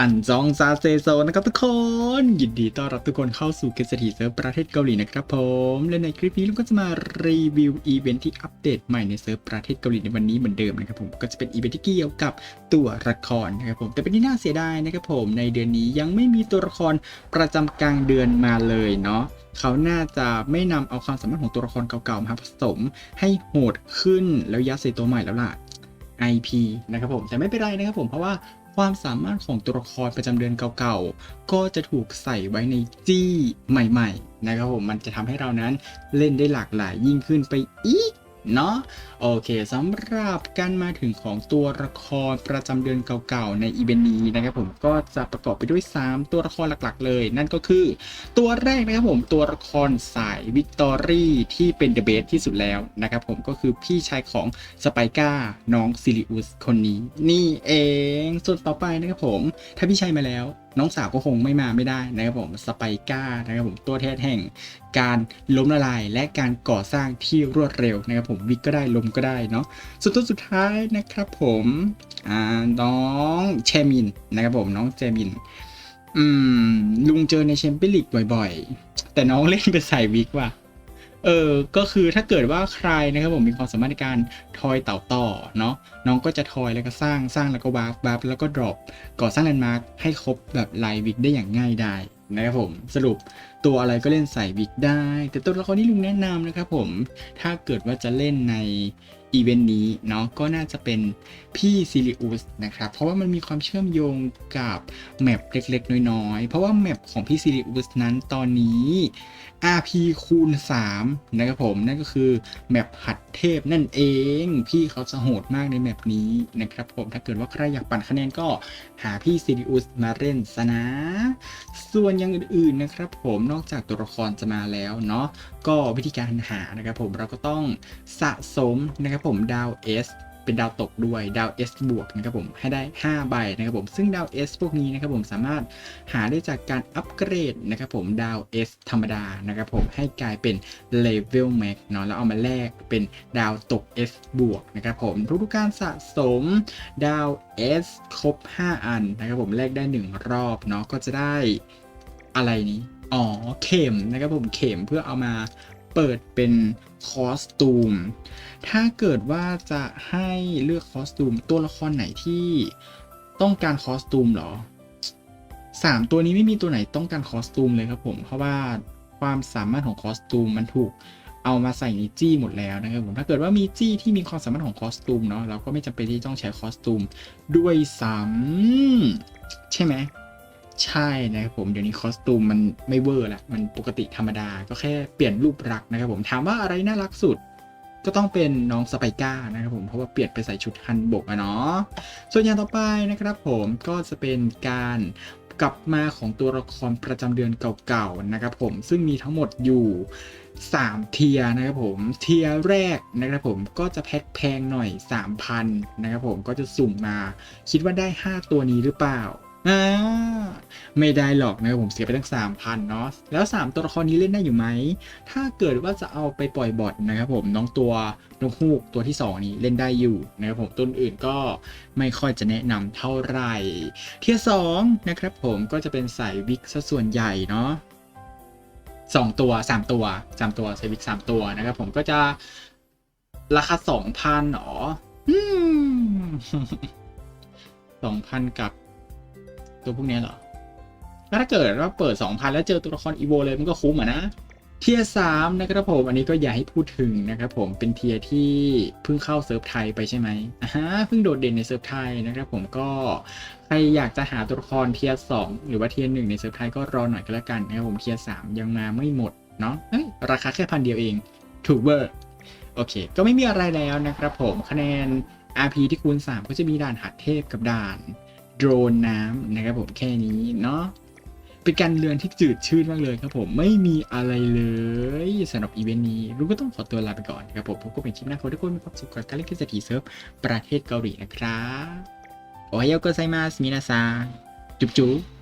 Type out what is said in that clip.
อันจองซาเซโซนะครับทุกคน ยินดีต้อนรับทุกคนเข้าสู่เกสตีเซิร์ฟประเทศเกาหลีนะครับผม และในคลิปนี้เราก็จะมารีวิวอีเวนท์ที่อัปเดตใหม่ในเซิร์ฟประเทศเกาหลีในวันนี้เหมือนเดิมนะครับผมก็จะเป็นอีเวนท์ที่เกี่ยวกับตัวละครนะครับผมแต่เป็นที่น่าเสียดายนะครับผมในเดือนนี้ยังไม่มีตัวละครประจำกลางเดือนมาเลยเนาะเขาน่าจะไม่นำเอาความสามารถของตัวละครเก่าๆมาผสมให้โหดขึ้นแล้วยัดใส่ตัวใหม่แล้วล่ะ IP นะครับผม แต่ไม่เป็นไรนะครับผมเพราะว่าความสามารถของตัวละครประจำเดือนเก่าๆ ก็จะถูกใส่ไว้ในจี้ใหม่ ๆ นะครับผม มันจะทำให้เรานั้นเล่นได้หลากหลายยิ่งขึ้นไปอีก เนาะโอเคสำหรับการมาถึงของตัวละครประจำเดือนเก่าๆ ในอีเวนต์นี้นะครับผมก็จะประกอบไปด้วย 3 ตัวละครหลักๆ เลย นั่นก็คือ ตัวแรกนะครับผมตัวละครสายวิกตอรี่ที่เป็นเดอะเบสที่สุดแล้วนะครับผมก็คือพี่ชายของสไปก้าน้องซิลิอุสคนนี้ นี่เองส่วนต่อไปนะครับผม ถ้าพี่ชายมาแล้ว น้องสาวก็คงไม่มาไม่ได้นะครับผมสไปก้านะครับผมตัวแท้แห่ง การล้มละลาย และการก่อสร้างที่รวดเร็วนะครับผมวิกก็ได้ลมก็ได้เนาะสุดตัวสุดท้ายนะครับผมอ่าน้องเชมินนะครับผมน้องเชมินอืมลุงเจอในแชมเปี้ยนลีกบ่อย ๆ แต่น้องเล่นเป็นสายวิกว่ะ เออก็คือถ้าเกิดว่าใครนะครับผมมีความสามารถในการทอยเต่าต่อเนาะน้องก็จะทอยแล้วก็สร้างสร้างแล้วก็วาร์ปวาร์ปแล้วก็ดรอปก่อสร้างแลนด์มาร์คให้ครบแบบลายวิกได้อย่างง่ายได้นะครับผมสรุปตัวอะไรก็เล่นใส่วิกได้ แต่ตัวละครที่ลุงแนะนำนะครับผมถ้าเกิดว่าจะเล่นใน อีเวนต์นี้เนาะก็น่าจะเป็นพี่ซิลิอุสนะครับเพราะว่ามันมีความเชื่อมโยงกับแมปเล็กๆ น้อยๆ เพราะว่าแมปของพี่ซิลิอุสนั้นตอนนี้ RP คูณ3นะครับผมนั่นก็คือแมปหัด เทพนั่นเอง พี่เขาจะโหดมากในแมปนี้นะครับผมถ้าเกิดว่าใครอยากปั่นคะแนนก็หาพี่ซิริอุสมาเล่นซะนะ ส่วนอย่างอื่นๆนะครับผมนอกจากตัวละครจะมาแล้วเนาะก็วิธีการหานะครับผมเราก็ต้องสะสมนะครับผมดาว S เป็นดาวตกด้วยดาว S บวกนะครับผมให้ได้ 5 ใบนะครับผมซึ่งดาว S พวกนี้นะครับผมสามารถหาได้จากการอัปเกรดนะครับผมดาว S ธรรมดานะครับผมให้กลายเป็น Level Max เนาะแล้วเอามาแลกเป็นดาวตก S บวกนะครับผมทุกๆการสะสมดาว S ครบ 5 อันนะครับผมแลกได้ 1 รอบเนาะก็จะได้อะไรนี้อ๋อเข็มนะครับผมเข็มเพื่อเอามาเปิดเป็นคอสตูม ถ้าเกิดว่าจะให้เลือกคอสตูม ตัวละครไหนที่ต้องการคอสตูมเหรอสามตัวนี้ไม่มีตัวไหนต้องการคอสตูมเลยครับผมเพราะว่าความสามารถของคอสตูมมันถูกเอามาใส่ในจี้หมดแล้วนะครับผมถ้าเกิดว่ามีจี้ที่มีความสามารถของคอสตูมเนาะเราก็ไม่จำเป็นที่ต้องใช้คอสตูมด้วยซ้ำใช่ไหม ใช่นะครับผมเดี๋ยวนี้คอสตูมมันไม่เวอร์ละมันปกติธรรมดาก็แค่เปลี่ยนรูปลักษ์นะครับผมถามว่าอะไรน่ารักสุด ก็ต้องเป็นน้องสไปก้านะครับผมเพราะว่าเปลี่ยนไปใส่ชุดฮันบกอะเนาะส่วนอย่างต่อไปนะครับผมก็จะเป็นการกลับมาของตัวละครประจำเดือนเก่าๆนะครับผมซึ่งมีทั้งหมดอยู่3เทียนะครับผมเทียแรกนะครับผมก็จะแพ็คแพงหน่อย 3,000นะครับผมก็จะสุ่มมาคิดว่าได้ 5 ตัวนี้หรือเปล่า อ่าไม่ได้หรอกนะครับผมเสียไปตั้ง3,000เนาะแล้ว 3 ตัวละครนี้เล่นได้อยู่ไหม ถ้าเกิดว่าจะเอาไปปล่อยบอทนะครับผมน้องตัวนกฮูกตัวที่ 2 นี้เล่นได้อยู่นะครับผมต้นอื่นก็ไม่ค่อยจะแนะนำเท่าไหร่เทียร์สองนะครับผมก็จะเป็นสายวิกซะส่วนใหญ่เนาะสองตัวสามตัวสามตัวสายวิกสามตัวนะครับผมก็จะราคาสองพันหรออืมสองพันกับ ตัวพวกนี้เหรอแล้วถ้าเกิดว่าเปิด 2,000 แล้วเจอตัวละครอีโวเลยมันก็คุ้มอะนะ เทียสามนะครับผม อันนี้ก็อย่าให้พูดถึงนะครับผม เป็นเทียที่เพิ่งเข้าเซิร์ฟไทยไปใช่ไหมอ่าฮะเพิ่งโดดเด่นในเซิร์ฟไทยนะครับผมก็ใครอยากจะหาตัวละครเทียสองหรือว่าเทียหนึ่งในเซิร์ฟไทยก็รอหน่อยก็แล้วกันนะครับผมเทียสามยังมาไม่หมดเนาะเอ้ยราคาแค่พันเดียวเอง ถูกเบอร์ โอเค ก็ไม่มีอะไรแล้วนะครับผม คะแนน RP ที่คูณ3 ก็จะมีด่านหัดเทพกับด่าน โดรนน้ำนะครับผมแค่นี้เนาะเป็นการเรือนที่จืดชืดมากเลยครับผมไม่มีอะไรเลยสำหรับอีเวนต์นี้รู้ก็ต้องขอตัวลาไปก่อนครับผมพบกันใหม่คลิปหน้าขอทุกคนมีความสุขกับการเล่นเกมเศรษฐีเซิร์ฟประเทศเกาหลีนะครับโอไฮโอโกไซมาสมินาซาจุ๊บจุ๊บ